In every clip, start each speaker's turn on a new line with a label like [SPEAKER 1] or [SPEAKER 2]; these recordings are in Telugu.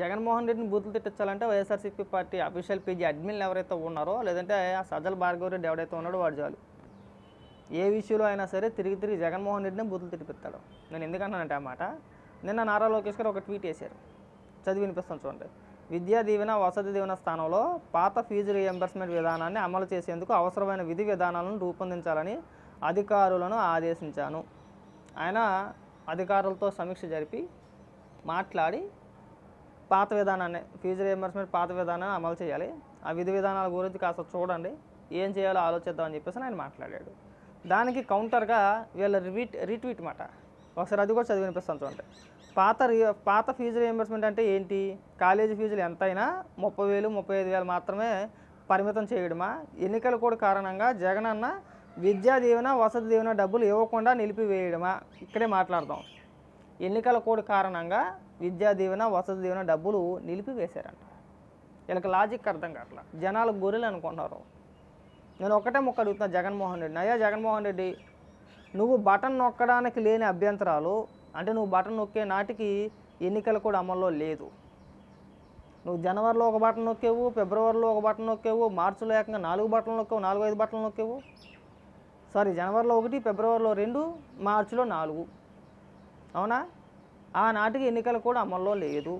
[SPEAKER 1] జగన్మోహన్ రెడ్డిని బూతులు తిట్టించాలంటే వైఎస్ఆర్సీపీ పార్టీ అఫీషియల్ పేజీ అడ్మిన్లు ఎవరైతే ఉన్నారో లేదంటే ఆ సజ్జల భార్గవ రెడ్డి ఎవడైతే ఉన్నాడో వాడు చాలు. ఏ విషయంలో అయినా సరే తిరిగి తిరిగి జగన్మోహన్ రెడ్డిని బూతులు తిట్టిపిస్తాడు. నేను ఎందుకన్నానంటే ఆ మాట? నిన్న నారా లోకేష్ గారు ఒక ట్వీట్ వేశారు. చదివి వినిపిస్తాను చూడండి. విద్యా దీవెన వసతి దీవెన స్థానంలో పాత ఫీజు రియంబర్స్మెంట్ విధానాన్ని అమలు చేసేందుకు అవసరమైన విధి విధానాలను రూపొందించాలని అధికారులను ఆదేశించాను. ఆయన అధికారులతో సమీక్ష జరిపి మాట్లాడి పాత విధానాన్ని ఫీజు రియంబర్స్మెంట్ పాత విధానాన్ని అమలు చేయాలి. ఆ విధి విధానాల గురించి కాస్త చూడండి. ఏం చేయాలో ఆలోచిద్దామని చెప్పేసి ఆయన మాట్లాడాడు. దానికి కౌంటర్గా వీళ్ళ రివీట్ రీట్వీట్ మాట. ఒకసారి అది కూడా చదివి వినిపిస్తాను చూడండి. పాత రి పాత ఫీజు రియంబర్స్మెంట్ అంటే ఏంటి? కాలేజీ ఫీజులు ఎంతైనా ముప్పై వేలు ముప్పై ఐదు వేలు మాత్రమే పరిమితం చేయడమా? ఎన్నికల కూడా కారణంగా జగన్ అన్న విద్యా దీవెన వసతి దీవెన డబ్బులు ఇవ్వకుండా నిలిపివేయడమా? ఇక్కడే మాట్లాడదాం. ఎన్నికల కోడ్ కారణంగా విద్యా దీవెన వసతి దీవెన డబ్బులు నిలిపివేశారంట. వీళ్ళకి లాజిక్ అర్థం కావట్లా. జనాలు గొర్రెలు అనుకుంటున్నారు. నేను ఒకటే మొక్క అడుగుతున్నా జగన్మోహన్ రెడ్డి. అయ్యా జగన్మోహన్ రెడ్డి నువ్వు బటన్ నొక్కడానికి లేని అభ్యంతరాలు అంటే నువ్వు బటన్ నొక్కే నాటికి ఎన్నికలు కూడా అమల్లో లేదు. నువ్వు జనవరిలో ఒక బటన్ నొక్కేవు ఫిబ్రవరిలో ఒక బటన్ నొక్కేవు మార్చిలో ఏకంగా నాలుగు బటన్లు నొక్కేవు నాలుగు ఐదు బటన్లు నొక్కేవు. సారీ జనవరిలో ఒకటి ఫిబ్రవరిలో రెండు మార్చిలో నాలుగు. అవునా? ఆ నాటికి ఎన్నికలు కూడా అమల్లో లేదు.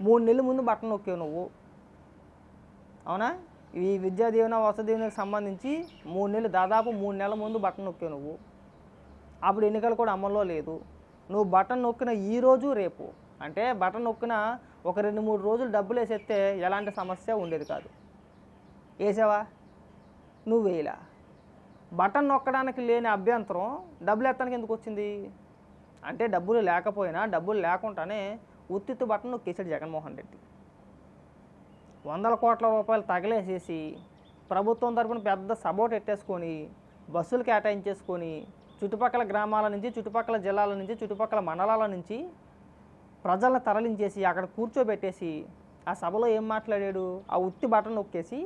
[SPEAKER 1] మూడు నెలల ముందు బట్టన్ నొక్కావు నువ్వు. అవునా? ఈ విద్యా దీవెన వసతి దీవెనకు సంబంధించి మూడు నెలలు దాదాపు మూడు నెలల ముందు బట్టన్ నొక్కావు నువ్వు. అప్పుడు ఎన్నికలు కూడా అమల్లో లేదు. నువ్వు బటన్ నొక్కిన ఈ రోజు రేపు. అంటే బటన్ నొక్కిన ఒక రెండు మూడు రోజులు డబ్బులు వేసేస్తే ఎలాంటి సమస్య ఉండేది కాదు. వేసావా? నువ్వు వేయలా. బటన్ నొక్కడానికి లేని అభ్యంతరం డబ్బులు ఎత్తడానికి ఎందుకు వచ్చింది? అంటే డబ్బులు లేకపోయినా డబ్బులు లేకుండానే ఉత్తిత్తు బట్టను నొక్కేశాడు జగన్మోహన్ రెడ్డి. వందల కోట్ల రూపాయలు తగలేసేసి ప్రభుత్వం తరపున పెద్ద సపోర్ట్ ఎట్టేసుకొని బస్సులు కేటాయించేసుకొని చుట్టుపక్కల గ్రామాల నుంచి చుట్టుపక్కల జిల్లాల నుంచి చుట్టుపక్కల మండలాల నుంచి ప్రజలను తరలించేసి అక్కడ కూర్చోబెట్టేసి ఆ సభలో ఏం మాట్లాడాడు? ఆ ఉత్తి బటన్ నొక్కేసి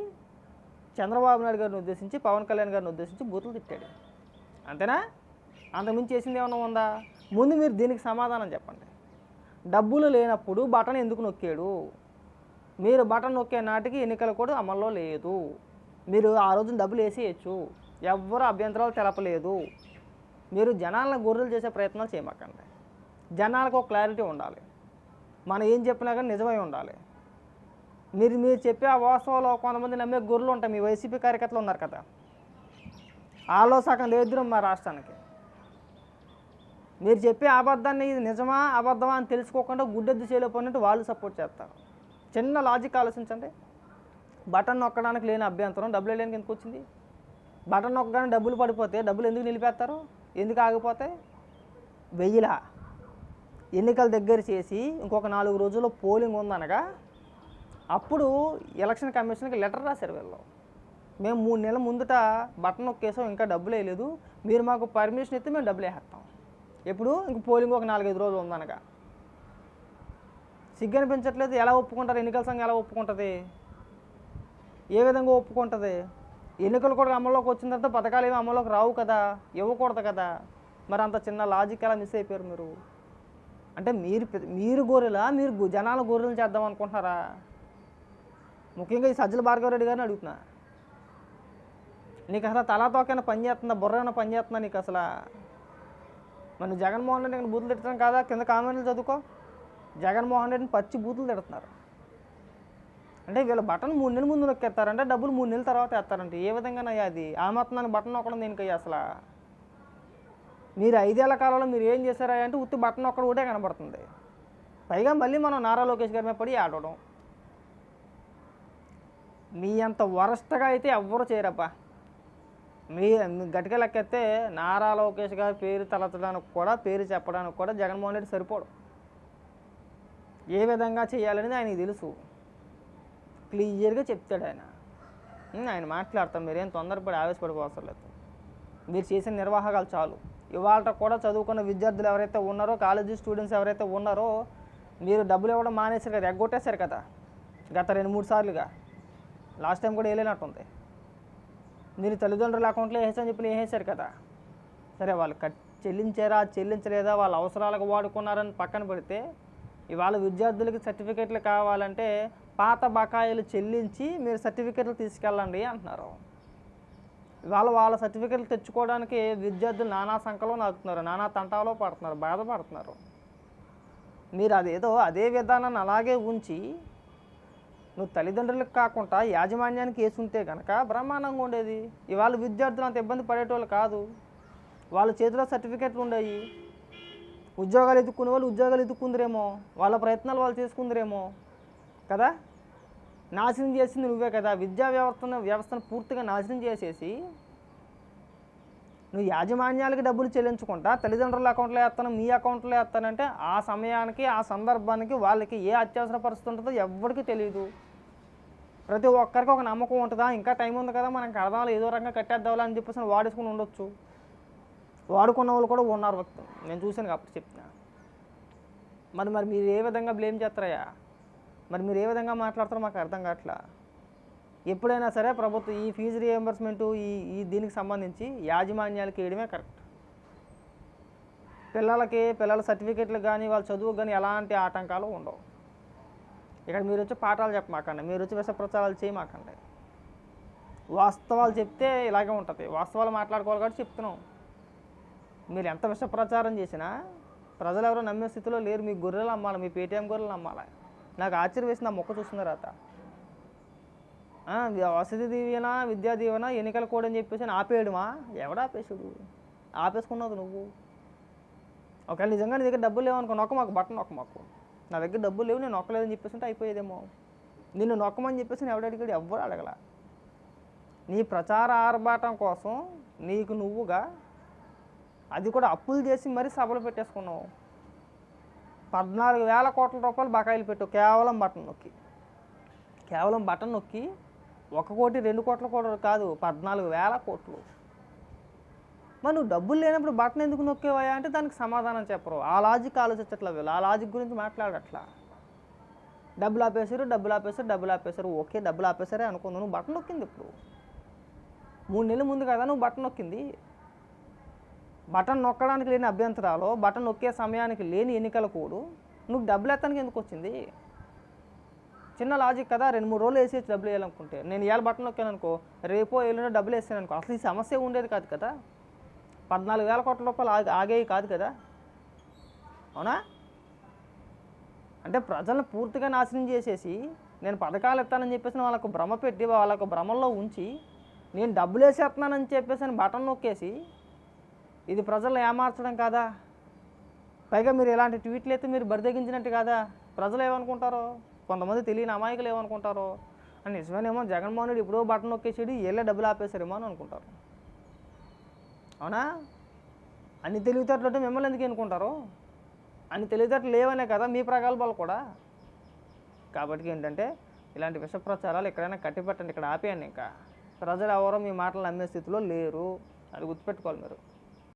[SPEAKER 1] చంద్రబాబు నాయుడు గారిని ఉద్దేశించి పవన్ కళ్యాణ్ గారిని ఉద్దేశించి బూతులు తిట్టాడు. అంతేనా? అంతకుమించి చేసింది ఏమైనా ఉందా? ముందు మీరు దీనికి సమాధానం చెప్పండి. డబ్బులు లేనప్పుడు బటన్ ఎందుకు నొక్కాడు? మీరు బటన్ నొక్కే నాటికి ఎన్నికల కూడా అమల్లో లేదు. మీరు ఆ రోజున డబ్బులు వేసేయచ్చు. ఎవ్వరు అభ్యంతరాలు తెలపలేదు. మీరు జనాలను గొర్రెలు చేసే ప్రయత్నాలు చేయమాకండి. జనాలకు ఒక క్లారిటీ ఉండాలి. మనం ఏం చెప్పినా కానీ నిజమై ఉండాలి. మీరు మీరు చెప్పే ఆ వాస్తవంలో కొంతమంది నమ్మే గొర్రెలు ఉంటాయి. మీ వైసీపీ కార్యకర్తలు ఉన్నారు కదా. ఆలో సగం దరిద్రం మా రాష్ట్రానికి. మీరు చెప్పే అబద్ధాన్ని ఇది నిజమా అబద్ధమా అని తెలుసుకోకుండా గుడ్డెద్దు చేయలేకపోయినట్టు వాళ్ళు సపోర్ట్ చేస్తారు. చిన్న లాజిక్ ఆలోచించండి. బటన్ నొక్కడానికి లేని అభ్యంతరం డబ్బులు వేయడానికి ఎందుకు వచ్చింది? బటన్ నొక్కగానే డబ్బులు పడిపోతే డబ్బులు ఎందుకు నిలిపేస్తారు? ఎందుకు ఆగిపోతాయి వెయ్యిలా. ఎన్నికల దగ్గర చేసి ఇంకొక నాలుగు రోజుల్లో పోలింగ్ ఉందనగా అప్పుడు ఎలక్షన్ కమిషన్కి లెటర్ రాశారు వీళ్ళు. మేము మూడు నెలల ముందుట బటన్ నొక్కేసాం ఇంకా డబ్బులు వేయలేదు మీరు మాకు పర్మిషన్ ఇస్తే మేము డబ్బులు వేసేస్తాం ఎప్పుడు? ఇంక పోలింగ్ ఒక నాలుగైదు రోజులు ఉందనక. సిగ్గు అనిపించట్లేదు ఎలా ఒప్పుకుంటారు? ఎన్నికల సంఘం ఎలా ఒప్పుకుంటుంది? ఏ విధంగా ఒప్పుకుంటుంది? ఎన్నికలు కూడా అమల్లోకి వచ్చిన తర్వాత పథకాలు ఏమి అమల్లోకి రావు కదా? ఇవ్వకూడదు కదా? మరి అంత చిన్న లాజిక్ ఎలా మిస్ అయిపోయారు మీరు? అంటే మీరు మీరు గొర్రెలా? మీరు జనాల గొర్రెలు చేద్దాం అనుకుంటున్నారా? ముఖ్యంగా ఈ సజ్జల భార్గవ రెడ్డి గారిని అడుగుతున్నా. నీకు అసలు తలా తోకైనా పని చేస్తుందా? బుర్ర ఏమైనా పని చేస్తుందా నీకు అసలు? మన జగన్మోహన్ రెడ్డి ఇక్కడ బూతులు తిట్టడం కాదా? కింద కామెంట్లు చదువుకో. జగన్మోహన్ రెడ్డిని పచ్చి బూతులు తిడుతున్నారు. అంటే వీళ్ళ బటన్ మూడు నెలల ముందు నొక్కేస్తారంటే డబ్బులు మూడు నెలల తర్వాత వేస్తారంటే. ఏ విధంగానయ్యా అది? ఆ మాత్రం బటన్ నొక్కడం దేనికయ్యా అసలు? మీరు ఐదేళ్ళ కాలంలో మీరు ఏం చేశారా అంటే ఉత్తి బటన్ ఒక్కడ ఒకటే కనబడుతుంది. పైగా మళ్ళీ మనం నారా లోకేష్ గారి మీద పడి ఆడవడం మీ అంత వరస్ట్గా అయితే ఎవ్వరు చేయరబ్బా. మీ గట్టిక గట్టిగా లెక్కెత్తే నారా లోకేష్ గారి పేరు తలచడానికి కూడా పేరు చెప్పడానికి కూడా జగన్మోహన్ రెడ్డి సరిపోడు. ఏ విధంగా చేయాలనేది ఆయనకి తెలుసు. క్లియర్గా చెప్తాడు ఆయన. ఆయన మాట్లాడతాం మీరేం తొందరపడి ఆవేశపడిపోవసరం లేదు. మీరు చేసిన నిర్వాహకాలు చాలు. ఇవాళ కూడా చదువుకున్న విద్యార్థులు ఎవరైతే ఉన్నారో కాలేజీ స్టూడెంట్స్ ఎవరైతే ఉన్నారో మీరు డబ్బులు ఇవ్వడం మానేశారు కదా ఎగ్గొట్టేశారు కదా గత రెండు మూడు సార్లుగా. లాస్ట్ టైం కూడా వేయలేనట్టుంది మీరు తల్లిదండ్రుల అకౌంట్లో వేసేసని చెప్పి వేసేశారు కదా. సరే వాళ్ళు కట్ చెల్లించారా చెల్లించలేదా వాళ్ళ అవసరాలకు వాడుకున్నారని పక్కన పెడితే ఇవాళ విద్యార్థులకి సర్టిఫికేట్లు కావాలంటే పాత బకాయిలు చెల్లించి మీరు సర్టిఫికెట్లు తీసుకెళ్ళండి అంటున్నారు. ఇవాళ వాళ్ళ సర్టిఫికెట్లు తెచ్చుకోవడానికి విద్యార్థులు నానా సంఖ్యలో నాకుతున్నారు నానా తంటాలో పడుతున్నారు బాధపడుతున్నారు. మీరు అదేదో అదే విధానాన్ని అలాగే ఉంచి నువ్వు తల్లిదండ్రులకు కాకుండా యాజమాన్యానికి వేసుంటే కనుక బ్రహ్మాండంగా ఉండేది. ఇవాళ విద్యార్థులు అంత ఇబ్బంది పడేటోళ్ళు కాదు. వాళ్ళ చేతిలో సర్టిఫికెట్లు ఉండేవి ఉద్యోగాలు ఎదుక్కునే వాళ్ళు ఉద్యోగాలు ఎదుక్కుందరేమో వాళ్ళ ప్రయత్నాలు వాళ్ళు చేసుకుందరేమో కదా? నాశనం చేసింది నువ్వే కదా. విద్యా వ్యవస్థను వ్యవస్థను పూర్తిగా నాశనం చేసేసి నువ్వు యాజమాన్యాలకి డబ్బులు చెల్లించుకుంటా తల్లిదండ్రుల అకౌంట్లో వేస్తాను మీ అకౌంట్లో వేస్తానంటే ఆ సమయానికి ఆ సందర్భానికి వాళ్ళకి ఏ అత్యవసర పరిస్థితి ఉంటుందో ఎవరికి తెలియదు ప్రతి ఒక్కరికి ఒక నమ్మకం ఉంటుందా? ఇంకా టైం ఉంది కదా మనం కడదాం ఏదో రకంగా కట్టేద్దాం అని చెప్పేసి వాడేసుకుని ఉండొచ్చు. వాడుకున్న వాళ్ళు కూడా ఉన్నారు వ్యక్తం నేను చూశాను కాబట్టి చెప్తున్నా మరి మరి మీరు ఏ విధంగా బ్లేమ్ చేస్తారయ్యా? మరి మీరు ఏ విధంగా మాట్లాడతారో మాకు అర్థం కావట్లా. ఎప్పుడైనా సరే ప్రభుత్వం ఈ ఫీజు రియంబర్స్మెంట్ ఈ ఈ దీనికి సంబంధించి యాజమాన్యాలకి వేయడమే కరెక్ట్ పిల్లలకి పిల్లల సర్టిఫికెట్లు కానీ వాళ్ళ చదువుకు కానీ ఎలాంటి ఆటంకాలు ఉండవు. ఇక్కడ మీరు వచ్చి పాఠాలు చెప్పమాకండి మీరు వచ్చి విష ప్రచారాలు చేయమాకండి. వాస్తవాలు చెప్తే ఇలాగే ఉంటుంది. వాస్తవాలు మాట్లాడుకోవాలి కాబట్టి చెప్తున్నాం. మీరు ఎంత విష ప్రచారం చేసినా ప్రజలు ఎవరో నమ్మే స్థితిలో లేరు. మీ గొర్రెలు అమ్మాలి మీ పేటీఎం గొర్రెలు అమ్మాలి నాకు ఆశ్చర్యం వేసి నా మొక్క చూసిన తర్వాత. వసతి దీవెన విద్యా దీవెన ఎన్నికల కోడ్ అని చెప్పేసి ఆపేయడమా? ఎవడ ఆపేసాడు ఆపేసుకున్నావు నువ్వు. ఒకవేళ నిజంగా నీ దగ్గర డబ్బులు లేవనుకో నొక్క మాకు బట్టన్ నొక్క మాకు నా దగ్గర డబ్బులు లేవు నేను నొక్కలేదని చెప్పేసి ఉంటే అయిపోయేదేమో. నిన్ను నొక్కమని చెప్పేసి నేను ఎవడడిగాడు ఎవ్వరు అడగల. నీ ప్రచార ఆర్భాటం కోసం నీకు నువ్వుగా అది కూడా అప్పులు చేసి మరీ సభలు పెట్టేసుకున్నావు. పద్నాలుగు వేల కోట్ల రూపాయలు బకాయిలు పెట్టు కేవలం బటన్ నొక్కి. కేవలం బటన్ నొక్కి ఒక కోటి రెండు కోట్ల కూడా కాదు పద్నాలుగు వేల కోట్లు. మరి నువ్వు డబ్బులు లేనప్పుడు బటన్ ఎందుకు నొక్కేవా అంటే దానికి సమాధానం చెప్పరు. ఆ లాజిక్ ఆలోచించట్లా వీళ్ళు. ఆ లాజిక్ గురించి మాట్లాడట్లా. డబ్బులు ఆపేశారు డబ్బులు ఆపేశారు డబ్బులు ఆపేశారు. ఓకే డబ్బులు ఆపేశారే అనుకుంది నువ్వు బటన్ నొక్కింది ఇప్పుడు. మూడు నెలల ముందు కదా నువ్వు బటన్ నొక్కింది. బటన్ నొక్కడానికి లేని అభ్యంతరాలు బటన్ నొక్కే సమయానికి లేని ఎన్నికల కోడు. నువ్వు డబ్బులు ఎత్తానికి ఎందుకు వచ్చింది? చిన్న లాజిక్ కదా రెండు మూడు రోజులు వేసేసి డబ్బులు వేయాలనుకుంటే. నేను ఇవాళ బటన్ నొక్కాను అనుకో రేపో ఎల్లుండో డబ్బులు వేసాను అనుకో. అసలు ఈ సమస్య ఉండేది కాదు కదా. పద్నాలుగు వేల కోట్ల రూపాయలు ఆగి ఆగేవి కాదు కదా. అవునా? అంటే ప్రజలను పూర్తిగా నాశనం చేసేసి నేను పథకాలు ఎత్తానని చెప్పేసి వాళ్ళకు భ్రమ పెట్టి వాళ్ళకు భ్రమల్లో ఉంచి నేను డబ్బులు వేసేస్తున్నానని చెప్పేసి అని బటన్ నొక్కేసి ఇది ప్రజలను ఏమార్చడం కాదా? పైగా మీరు ఇలాంటి ట్వీట్లు అయితే మీరు బరిదగించినట్టు కాదా? ప్రజలు ఏమనుకుంటారో? కొంతమంది తెలియని అమాయకులు ఏమనుకుంటారో? అని నిజమేనేమో జగన్మోహన్ రెడ్డి ఇప్పుడో బటన్ నొక్కేసాడు వీళ్ళే డబ్బులు ఆపేశారేమో అని అనుకుంటారు. అవునా? అన్ని తెలివితేటలు అంటే మిమ్మల్ని ఎందుకు అనుకుంటారు అన్ని తెలివితేటలు లేవనే కదా మీ ప్రగల్భాలు కూడా. కాబట్టి ఏంటంటే ఇలాంటి విష ప్రచారాలు ఎక్కడైనా కట్టిపెట్టండి ఇక్కడ ఆపేయండి ఇంకా. ప్రజలు ఎవరో మీ మాటలు నమ్మే స్థితిలో లేరు. అది గుర్తుపెట్టుకోవాలి మీరు.